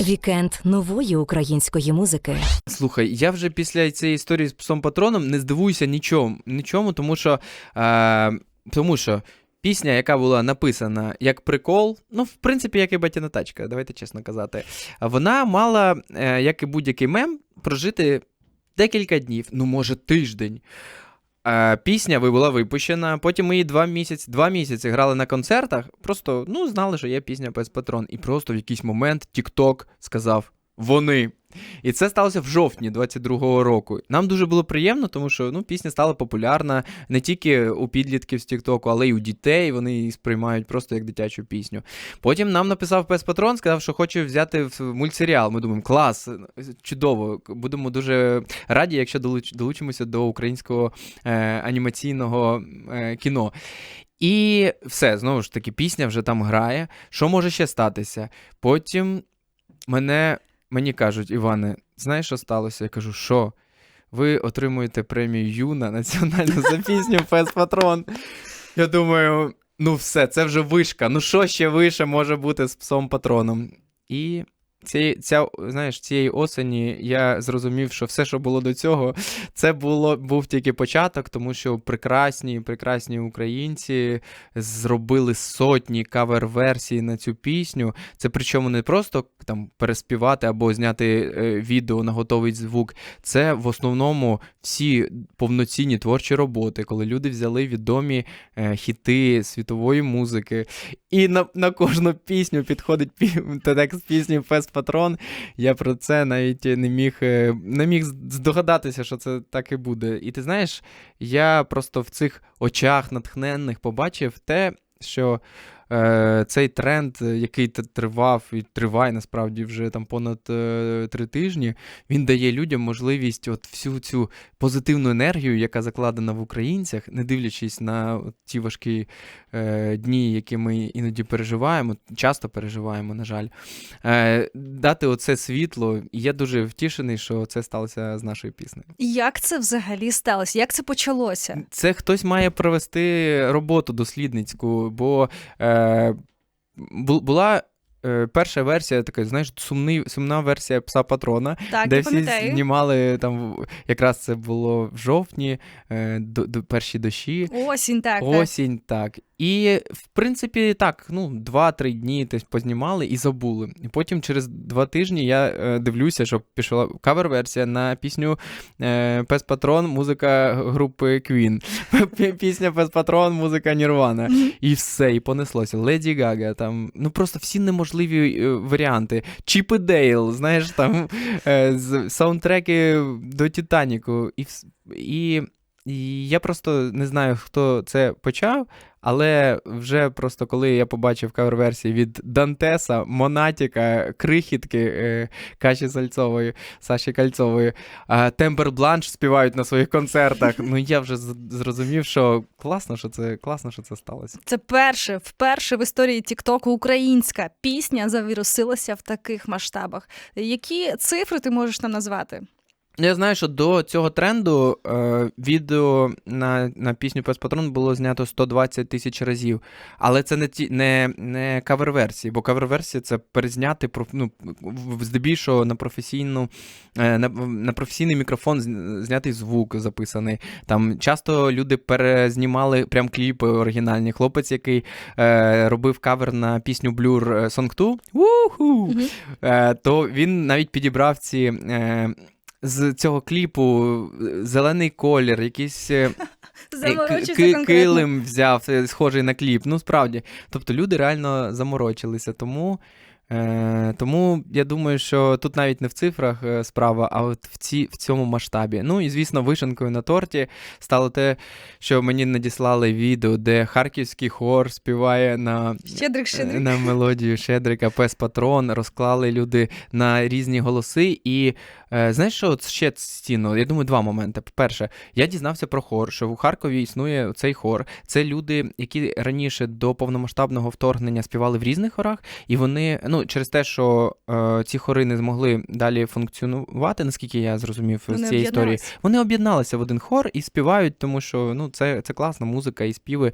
Вікенд нової української музики. Слухай, я вже після цієї історії з псом патроном не здивуюся нічому, нічому тому що. Е, тому що пісня, яка була написана як прикол, ну, в принципі, як і батяна тачка, давайте чесно казати, вона мала, е, як і будь-який мем, прожити декілька днів, ну, може, тиждень. Пісня була випущена, потім ми її два місяці, два місяці грали на концертах. Просто ну, знали, що є пісня без патрон. І просто в якийсь момент TikTok сказав вони. І це сталося в жовтні 22-го року. Нам дуже було приємно, тому що ну, пісня стала популярна не тільки у підлітків з Тіктоку, але й у дітей. Вони її сприймають просто як дитячу пісню. Потім нам написав Пес Патрон, сказав, що хоче взяти в мультсеріал. Ми думаємо, клас, чудово. Будемо дуже раді, якщо долучимося до українського е, анімаційного е, кіно. І все, знову ж таки, пісня вже там грає. Що може ще статися? Потім мене, мені кажуть, Іване, знаєш, що сталося? Я кажу, що? Ви отримуєте премію Юна національну за пісню Пес Патрон. Я думаю, ну все, це вже вишка. Ну що ще вище може бути з псом патроном? І цієї, ця, знаєш, цієї осені я зрозумів, що все, що було до цього, це було, був тільки початок, тому що прекрасні, прекрасні українці зробили сотні кавер-версій на цю пісню. Це причому не просто там переспівати або зняти е, відео на готовий звук. Це в основному всі повноцінні творчі роботи, коли люди взяли відомі е, хіти світової музики. І на, на кожну пісню підходить пі- текст пісні Фест Патрон. Я про це навіть не міг, е, не міг здогадатися, що це так і буде. І ти знаєш, я просто в цих очах натхненних побачив те, що е, цей тренд, е, який тривав і триває насправді вже там понад е, три тижні, він дає людям можливість от всю цю позитивну енергію, яка закладена в українцях, не дивлячись на ті важкі е, дні, які ми іноді переживаємо, часто переживаємо, на жаль, е, дати оце світло. І я дуже втішений, що це сталося з нашою піснею. Як це взагалі сталося? Як це почалося? Це хтось має провести роботу дослідницьку, бо е, бу- була. е, Перша версія, така, знаєш, сумний, сумна версія пса патрона, Так, де всі пам'ятаю. знімали там, якраз це було в жовтні, е, до, до перші дощі. Осінь, так. так. Так. І, в принципі, так, ну, два-три дні десь познімали і забули. І потім через два тижні я е, дивлюся, що пішла кавер-версія на пісню е, Пес Патрон, музика групи Queen. Пісня Пес Патрон, музика Нірвана. І все, і понеслося. Леді Гага, там, ну просто всі неможливі е, варіанти. Чіп і Дейл, знаєш, там е, з- саундтреки до Титаніку. І, і, я просто не знаю, хто це почав, але вже просто коли я побачив кавер-версії від Дантеса, Монатіка, Крихітки, е, Каші Сальцової, Саші Кальцової, Тембер Бланш співають на своїх концертах. Ну я вже зрозумів, що класно, що це класно, що це сталося. Це перше, вперше в історії Тіктоку українська пісня завірусилася в таких масштабах. Які цифри ти можеш нам назвати? Я знаю, що до цього тренду е, відео на, на пісню Пес Патрон було знято 120 тисяч разів. Але це не ті не, не кавер-версії, бо кавер-версія це перезняти ну, здебільшого на професійну е, на, на професійний мікрофон знятий звук записаний. Там часто люди перезнімали прям кліпи оригінальні. Хлопець, який е, робив кавер на пісню Blur е, Song 2, уху, Мгм. е, то він навіть підібрав ці. Е, з цього кліпу е, зелений колір, якийсь е, ки- килим взяв, е, схожий на кліп. Ну, справді. Тобто люди реально заморочилися. Тому, е, тому я думаю, що тут навіть не в цифрах е, справа, а от в, ці, в цьому масштабі. Ну і звісно, вишенкою на торті стало те, що мені надіслали відео, де харківський хор співає на Щедрик, щедрик. на мелодію Щедрика, Пес Патрон, розклали люди на різні голоси. І е, знаєш, що от ще стіну? Я думаю, два моменти. По-перше, я дізнався про хор, що у Харкові існує цей хор. Це люди, які раніше до повномасштабного вторгнення співали в різних хорах, і вони, ну ну, через те, що е, ці хори не змогли далі функціонувати, наскільки я зрозумів Вони з цієї історії. Вони об'єдналися в один хор і співають, тому що ну, це, це класна музика і співи.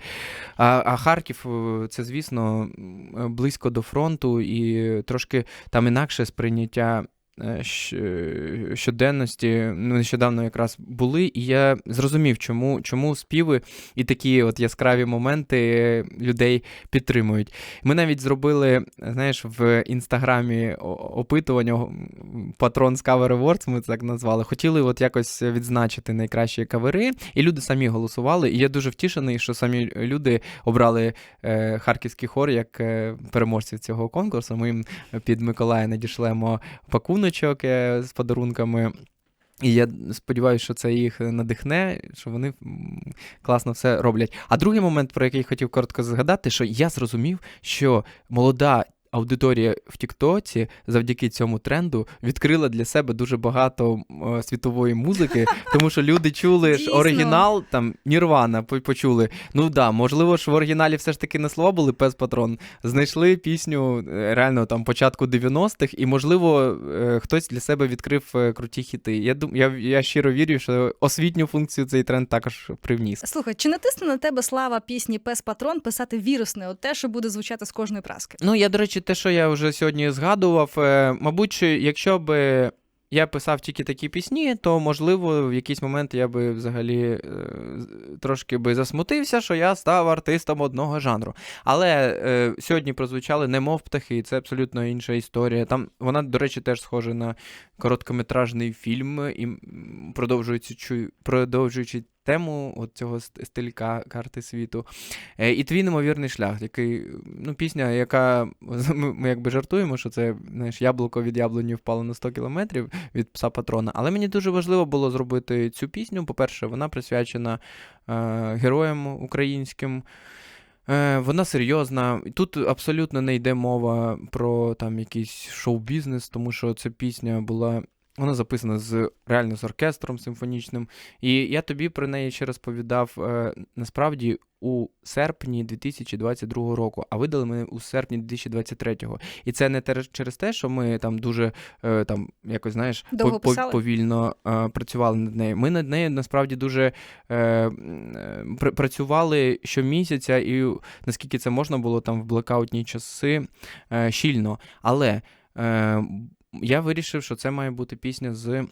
А, а Харків, е, це, звісно, близько до фронту, і трошки там інакше сприйняття. Е, щ- Щоденності ну, нещодавно якраз були, і я зрозумів, чому, чому співи і такі от яскраві моменти людей підтримують. Ми навіть зробили, знаєш, в інстаграмі опитування патрон з Cover Awards, ми так назвали. Хотіли от якось відзначити найкращі кавери, і люди самі голосували. І я дуже втішений, що самі люди обрали е, харківський хор як е, переможців цього конкурсу. Ми їм під Миколая надішлемо пакуночок е, з подарунками. І я сподіваюся, що це їх надихне, що вони класно все роблять. А другий момент, про який хотів коротко згадати, що я зрозумів, що молода. Аудиторія в Тіктоці завдяки цьому тренду відкрила для себе дуже багато е, світової музики, тому що люди чули ж Дійсно. оригінал, там Нірвана по- почули. Ну да, можливо ж в оригіналі все ж таки не слова були пес патрон. Знайшли пісню е, реально там початку 90-х, і можливо е, хтось для себе відкрив е, круті хіти. Я дум, я, я щиро вірю, що освітню функцію цей тренд також привніс. Слухай, чи натисне на тебе слава пісні Пес Патрон писати вірусне, от те, що буде звучати з кожної праски? Ну, я, до речі, те, що я вже сьогодні згадував, е, мабуть, якщо би я писав тільки такі пісні, то можливо в якийсь момент я би взагалі е, трошки би засмутився, що я став артистом одного жанру. Але е, сьогодні прозвучали немов птахи, це абсолютно інша історія. Там вона, до речі, теж схожа на короткометражний фільм, і продовжуючи, продовжуючи тему от цього стилька карти світу. Е, І твій неймовірний шлях, який, ну, пісня, яка ми, ми якби жартуємо, що це знаєш, яблуко від яблуні впало на 100 кілометрів від пса патрона. Але мені дуже важливо було зробити цю пісню. По-перше, вона присвячена е, героям українським. Е, Вона серйозна. Тут абсолютно не йде мова про там якийсь шоу-бізнес, тому що ця пісня була. Вона записана з реально з оркестром симфонічним. І я тобі про неї ще розповідав е, насправді у серпні 2022 року, а видали ми у серпні 2023. І це не через те, що ми там дуже е, там якось знаєш Довго по- по- писали? повільно е, працювали над нею. Ми над нею насправді дуже пр- працювали щомісяця, і наскільки це можна було там в блекаутні часи е, щільно. Але е, я вирішив, що це має бути пісня з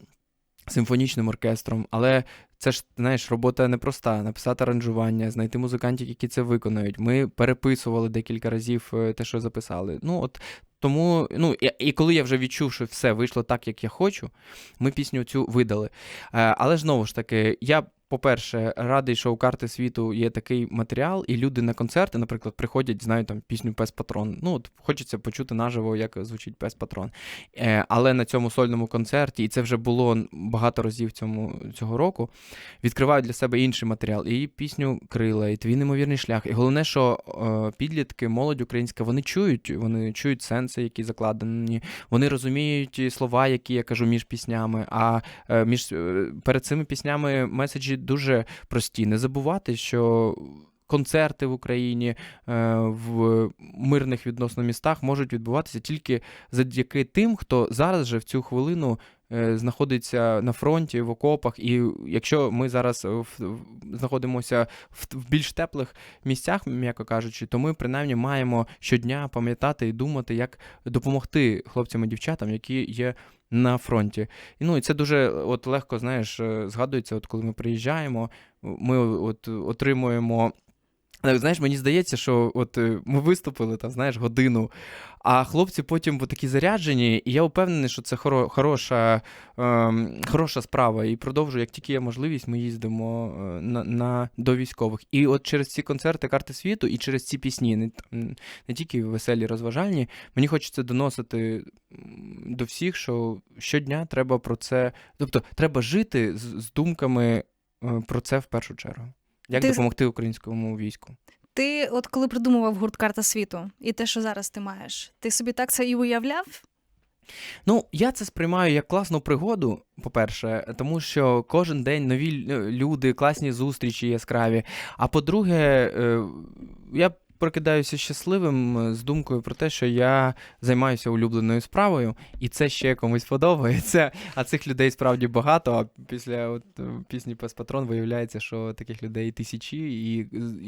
симфонічним оркестром. Але це ж знаєш, робота непроста. Написати аранжування, знайти музикантів, які це виконують. Ми переписували декілька разів е, те, що записали. Ну от. Тому, ну і, і коли я вже відчув, що все вийшло так, як я хочу, ми пісню цю видали. Е, але ж знову ж таки, я, по-перше, радий, що у карти світу є такий матеріал, і люди на концерти, наприклад, приходять, знають там пісню Пес Патрон. Ну, от хочеться почути наживо, як звучить Пес Патрон. Е, але на цьому сольному концерті, і це вже було багато разів цьому, цього року, відкривають для себе інший матеріал. І пісню Крила, і твій неймовірний шлях. І головне, що е, підлітки, молодь українська, вони чують, вони чують сенси, які закладені, вони розуміють слова, які я кажу між піснями. А е, між е, перед цими піснями меседжі дуже прості. Не забувати, що. Концерти в Україні е, в мирних відносно містах можуть відбуватися тільки завдяки тим, хто зараз же в цю хвилину е, знаходиться на фронті, в окопах. І якщо ми зараз в, знаходимося в більш теплих місцях, м'яко кажучи, то ми принаймні маємо щодня пам'ятати і думати, як допомогти хлопцям і дівчатам, які є на фронті. Ну, і це дуже от легко, знаєш, е, згадується, от коли ми приїжджаємо, ми от отримуємо. Знаєш, мені здається, що от е, ми виступили там, знаєш, годину, а хлопці потім такі заряджені, і я впевнений, що це хоро, хороша, ем, хороша справа. І продовжую, як тільки є можливість, ми їздимо е, на, на, до військових. І от через ці концерти карти світу, і через ці пісні, не, не тільки веселі, розважальні, мені хочеться доносити до всіх, що щодня треба про це. Тобто, треба жити з, з думками е, про це в першу чергу. Як Ти- допомогти українському війську? Ти, от коли придумував гурт Карта світу і те, що зараз ти маєш, ти собі так це і уявляв? Ну, я це сприймаю як класну пригоду, по-перше, тому що кожен день нові люди, класні зустрічі яскраві. А по-друге, е, я прокидаюся щасливим е, з думкою про те, що я займаюся улюбленою справою, і це ще комусь подобається. А цих людей справді багато. А після от, е, пісні Пес Патрон виявляється, що таких людей тисячі, і,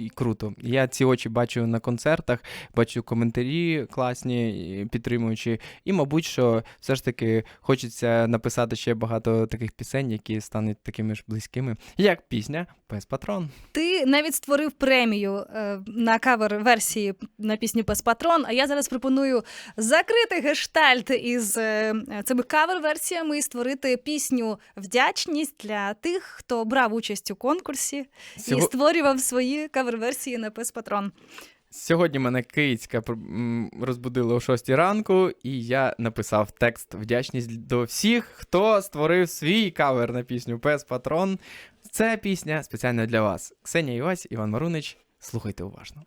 і круто. Я ці очі бачу на концертах, бачу коментарі класні, підтримуючі. І, мабуть, що все ж таки хочеться написати ще багато таких пісень, які стануть такими ж близькими, як пісня Пес Патрон. Ти навіть створив премію е, на кавер-версії на пісню Пес Патрон. А я зараз пропоную закрити гештальт із е, цими кавер-версіями і створити пісню Вдячність для тих, хто брав участь у конкурсі і створював свої кавер-версії на Пес Патрон. Сьогодні мене м, розбудила о 6 ранку, і я написав текст вдячність до всіх, хто створив свій кавер на пісню Пес Патрон. Це пісня спеціально для вас. Ксенія Івась, Іван Марунич. Слухайте уважно.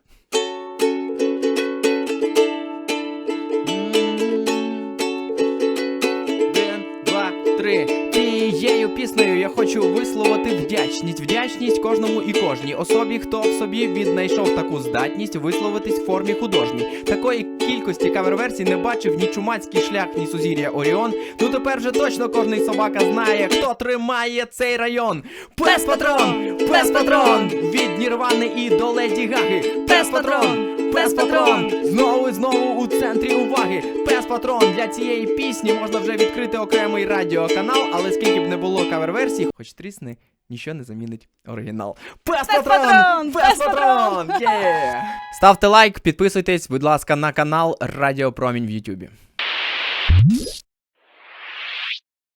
Два. Тією піснею я хочу висловити вдячність. Вдячність кожному і кожній особі, хто в собі віднайшов таку здатність висловитись в формі художній. Такої кількості кавер-версій не бачив ні чумацький шлях, ні сузір'я Оріон. Ну тепер вже точно кожний собака знає, хто тримає цей район. Пес патрон! Пес патрон! Від Нірвани і до Леді Гаги. Пес патрон! Пес патрон! Знову і знову у центрі уваги. Патрон для цієї пісні можна вже відкрити окремий радіоканал, але скільки б не було кавер-версій, хоч трісни, нічого не замінить оригінал. Пес патрон! Пес Пес патрон! Є! Ставте лайк, підписуйтесь, будь ласка, на канал Радіо Промінь в Ютубі.